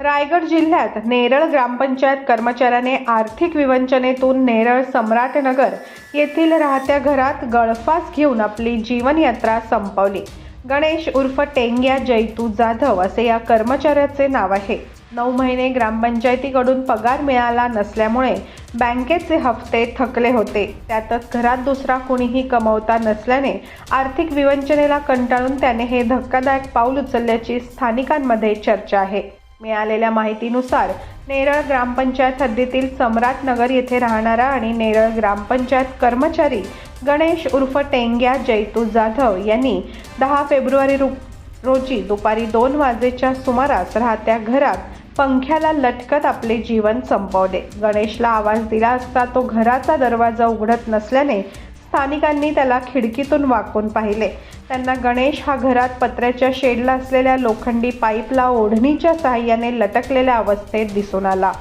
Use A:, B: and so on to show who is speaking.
A: रायगड जिल्ह्यात नेरळ ग्रामपंचायत कर्मचाऱ्याने आर्थिक विवंचनेतून नेरळ सम्राटनगर येथील राहत्या घरात गळफास घेऊन आपली जीवनयात्रा संपवली. गणेश उर्फ टेंग्या जैतू जाधव असे या कर्मचाऱ्याचे नाव आहे. नऊ महिने ग्रामपंचायतीकडून पगार मिळाला नसल्यामुळे बँकेचे हप्ते थकले होते. त्यातच घरात दुसरा कुणीही कमवता नसल्याने आर्थिक विवंचनेला कंटाळून त्याने हे धक्कादायक पाऊल उचलल्याची स्थानिकांमध्ये चर्चा आहे. मिळालेल्या माहितीनुसार नेरळ ग्रामपंचायत हद्दीतील सम्राटनगर येथे राहणारा आणि नेरळ ग्रामपंचायत कर्मचारी गणेश उर्फ टेंग्या जैतू जाधव यांनी दहा फेब्रुवारी रु रोजी दुपारी दोन वाजेच्या सुमारास राहत्या घरात पंख्याला लटकत आपले जीवन संपवले. गणेशला आवाज दिला असता तो घराचा दरवाजा उघडत नसल्याने स्थानिकांनी त्याला खिडकीतून वाकून पाहिले. त्यांना गणेश हा घरात पत्र्याच्या शेडला असलेल्या लोखंडी पाईपला ओढणीच्या सहाय्याने लटकलेल्या अवस्थेत दिसून आला.